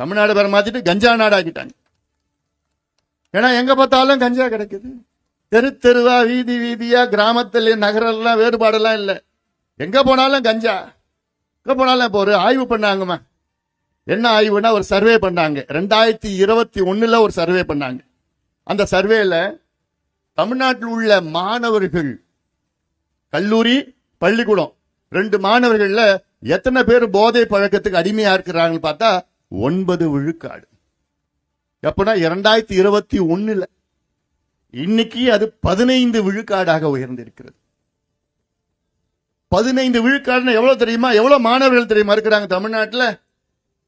தமிழ்நாடு பேரை மாத்திட்டு கஞ்சா நாடாக்கிட்டாங்க. ஏன்னா எங்க பார்த்தாலும் கஞ்சா கிடைக்குது. தெரு தெருவா வீதி வீதியா கிராமத்துல நகரெல்லாம் வேறுபாடெல்லாம் இல்லை. எங்க போனாலும் கஞ்சா. எங்க போனாலும் இப்போ ஒரு ஆய்வு பண்ணாங்கம்மா. என்ன ஆய்வுனா ஒரு சர்வே பண்ணாங்க. ரெண்டாயிரத்தி இருபத்தி ஒன்னுல ஒரு சர்வே பண்ணாங்க. அந்த சர்வேல தமிழ்நாட்டில் உள்ள மாணவர்கள் கல்லூரி பள்ளிக்கூடம் ரெண்டு மாணவர்கள்ல எத்தனை பேர் போதை பழக்கத்துக்கு அடிமையா இருக்கிறாங்கன்னு பார்த்தா ஒன்பது விழுக்காடு. எப்பனா இரண்டாயிரத்தி இருபத்தி ஒன்னுல இன்னைக்கு அது பதினைந்து விழுக்காடாக உயர்ந்திருக்கிறது. பதினைந்து விழுக்காடுன்னு எவ்வளவு தெரியுமா? எவ்வளவு மாணவர்கள் தெரியுமா இருக்கிறாங்க தமிழ்நாட்டில்?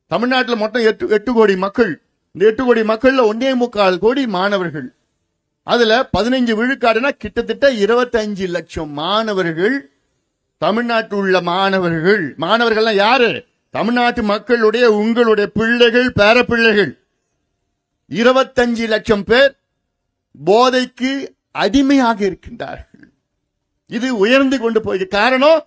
தமிழ்நாட்டில் மொத்தம் எட்டு எட்டு கோடி மக்கள். இந்த எட்டு கோடி மக்கள்ல ஒன்னே முக்கால் கோடி மாணவர்கள். அதுல பதினைஞ்சு விழுக்காடுனா கிட்டத்தட்ட இருபத்தஞ்சு லட்சம் மாணவர்கள் தமிழ்நாட்டில் உள்ள மாணவர்கள். மாணவர்கள்லாம் யாரு? தமிழ்நாட்டு மக்களுடைய உங்களுடைய பிள்ளைகள் பேரப்பிள்ளைகள் இருபத்தஞ்சு லட்சம் பேர் போதைக்கு அடிமையாக இருக்கின்றார்கள். இது உயர்ந்து கொண்டு போய் காரணம்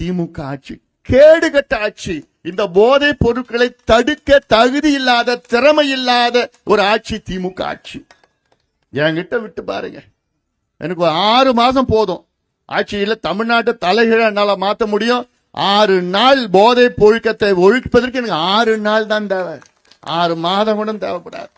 திமுக ஆட்சி. கேடுகட்ட ஆட்சி. இந்த போதை பொருட்களை தடுக்க தகுதி இல்லாத திறமை இல்லாத ஒரு ஆட்சி திமுக ஆட்சி. என்கிட்ட விட்டு பாருங்க. எனக்கு ஒரு ஆறு மாசம் போதும். ஆட்சியில் தமிழ்நாட்டை தலைகீழ என்னால் மாற்ற முடியும். ஆறு நாள் போதை பொழுக்கத்தை ஒழிப்பதற்கு எனக்கு ஆறு நாள் தான் தேவை. ஆறு மாதம் கூட தேவைப்படாது.